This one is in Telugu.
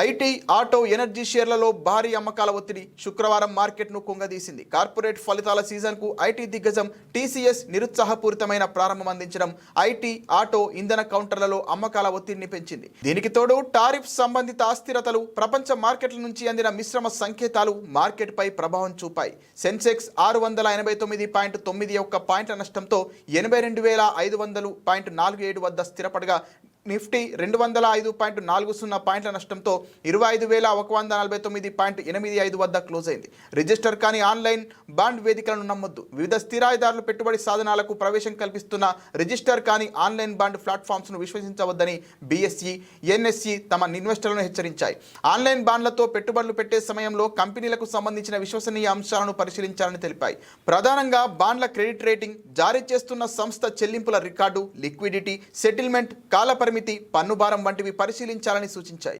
ఐటీ ఆటో ఎనర్జీ షేర్లలో భారీ అమ్మకాల ఒత్తిడి శుక్రవారం మార్కెట్ను కుంగదీసింది. కార్పొరేట్ ఫలితాల సీజన్కు ఐటీ దిగ్గజం టీసీఎస్ నిరుత్సాహపూరితమైన ప్రారంభం అందించడం ఐటీ ఆటో ఇంధన కౌంటర్లలో అమ్మకాల ఒత్తిడిని పెంచింది. దీనికి తోడు టారిఫ్ సంబంధిత అస్థిరతలు ప్రపంచ మార్కెట్ల నుంచి అందిన మిశ్రమ సంకేతాలు మార్కెట్పై ప్రభావం చూపాయి. సెన్సెక్స్ ఆరు వందల ఎనభై తొమ్మిది పాయింట్ తొమ్మిది ఒక్క పాయింట్ల నష్టంతో ఎనభై రెండు వేల ఐదు వందలు పాయింట్ నాలుగు ఏడు వద్ద స్థిరపడగా నిఫ్టీ రెండు వందల ఐదు పాయింట్ నాలుగు సున్నా పాయింట్ల నష్టంతో ఇరవై ఐదు వేల ఒక వంద నలభై తొమ్మిది పాయింట్ ఎనిమిది ఐదు వద్ద క్లోజ్ అయింది. రిజిస్టర్ కాని ఆన్లైన్ బాండ్ వేదికలను నమ్మొద్దు. వివిధ స్థిరాయిదారులు పెట్టుబడి సాధనాలకు ప్రవేశం కల్పిస్తున్న రిజిస్టర్ కాని ఆన్లైన్ బాండ్ ప్లాట్ఫామ్స్ను విశ్వసించవద్దని బీఎస్ఈ ఎన్ఎస్ఈ తమ ఇన్వెస్టర్లను హెచ్చరించాయి. ఆన్లైన్ బాండ్లతో పెట్టుబడులు పెట్టే సమయంలో కంపెనీలకు సంబంధించిన విశ్వసనీయ అంశాలను పరిశీలించాలని తెలిపాయి. ప్రధానంగా బాండ్ల క్రెడిట్ రేటింగ్ జారీ చేస్తున్న సంస్థ చెల్లింపుల రికార్డు లిక్విడిటీ సెటిల్మెంట్ కాల పరిమితి పన్ను భారం వంటివి పరిశీలించాలని సూచించాయి.